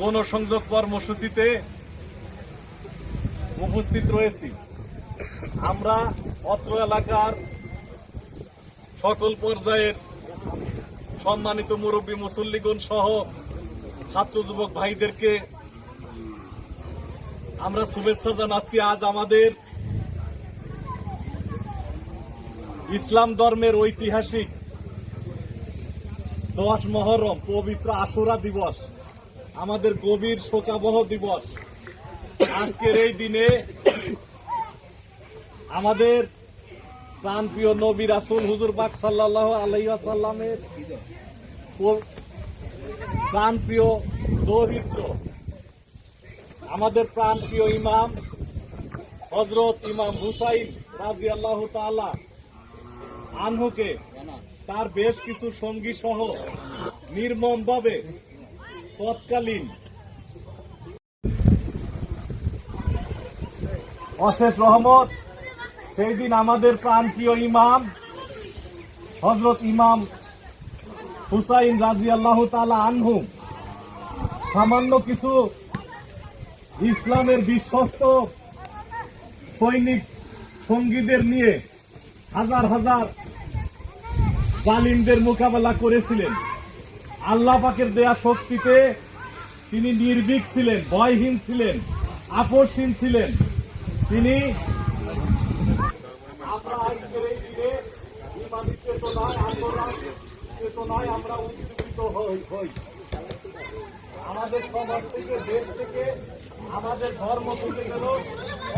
গণসংযোগ কর্মসূচিতে উপস্থিত রয়েছি। আমরা অত্র এলাকার সকল পর্যায়ের সম্মানিত মুরব্বী মুসল্লিগণ সহ ছাত্র যুবক ভাইদেরকে আমরা শুভেচ্ছা জানাচ্ছি। আজ আমাদের ইসলাম ধর্মের ঐতিহাসিক দশ মহরম পবিত্র আশুরা দিবস। আমাদের গভীর শোকাবহ দিবস। আজকের এই দিনে আমাদের প্রাণপ্রিয় নবী রাসুল হুজুর পাক সাল্লাহ আলাইসাল্লামের প্রাণপ্রিয় দৌহিত্র। আমাদের প্রাণপ্রিয় ইমাম হজরত ইমাম হুসাইন রাজি আল্লাহ তালা আনহুকে তার বেশ কিছু সঙ্গী সহ নির্মম ভাবে তৎকালীন। অশেষ রহমত, সেই দিন আমাদের প্রান্তীয় ইমাম হজরত ইমাম হুসাইন রাজি আল্লাহ তালা আনহু। সামান্য কিছু ইসলামের বিশ্বস্ত সৈনিক সঙ্গীদের নিয়ে হাজার হাজার জালিমদের মোকাবেলা করেছিলেন। আল্লাহ পাকের দেয়া শক্তিতে তিনি নির্ভীক ছিলেন, ভয়হীন ছিলেন আপসহীন ছিলেন তিনি আমরা আজকের এই আমরা উজ্জীবিত হই হই। আমাদের সমাজ থেকে, দেশ থেকে, আমাদের ধর্ম থেকে যেন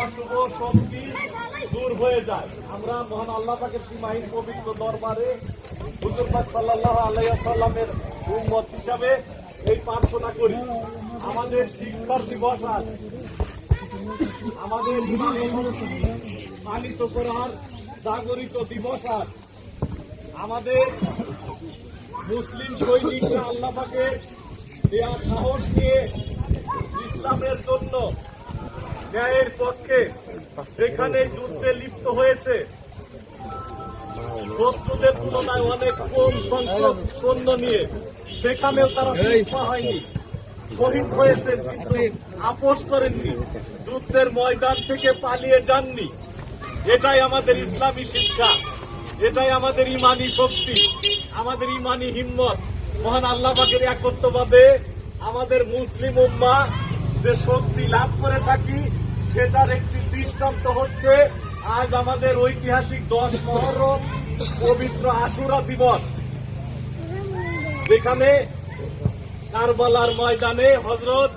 অশুভ শক্তি দূর হয়ে যায় আমরা মহান আল্লাহ পাকের সীমাহীন পবিত্র দরবারে হুজুর পাক সাল্লাহ আলাইসাল্লামের উম্মত হিসাবে এই প্রার্থনা করি। আমাদের শিক্ষার দিবস আজ। আমাদের পালিত করার জাগরিত দিবস আজ। আমাদের মুসলিম সৈনিকরা আল্লাহ পাকে দেয়া সাহস নিয়ে ইসলামের জন্য ন্যায়ের পক্ষে সেখানে যুদ্ধে লিপ্ত হয়েছে। শত্রুদের তুলনায় অনেক কম সংখ্যক সৈন্য নিয়ে সেখানেও তারা পিছপা হয়নি। শহীদ হয়েছেন কিন্তু আপোষ করেননি। যুদ্ধের ময়দান থেকে পালিয়ে যাননি। এটাই আমাদের ইসলামী শিক্ষা। এটাই আমাদের ইমানি শক্তি। আমাদের ইমানি হিম্মত। মহান আল্লাহ পাকের একত্রবাদে আমাদের মুসলিম উম্মা যে শক্তি লাভ করে থাকি, সেটার একটি দৃষ্টান্ত হচ্ছে আজ আমাদের ঐতিহাসিক দশ মহরম। পবিত্র আশুরা দিবস। যেখানে কারবালার ময়দানে হজরত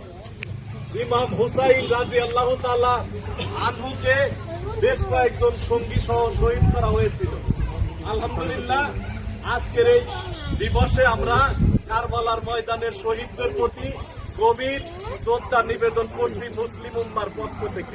ইমাম হুসাইন রাজি আল্লাহ তালা আনহুকে বেশ কয়েকজন সঙ্গী সহ শহীদ করা হয়েছিল। আলহামদুলিল্লাহ, আজকের এই দিবসে আমরা কারবালার ময়দানের শহীদদের প্রতি গভীর শ্রদ্ধা নিবেদন করছি মুসলিম উম্মার পক্ষ থেকে।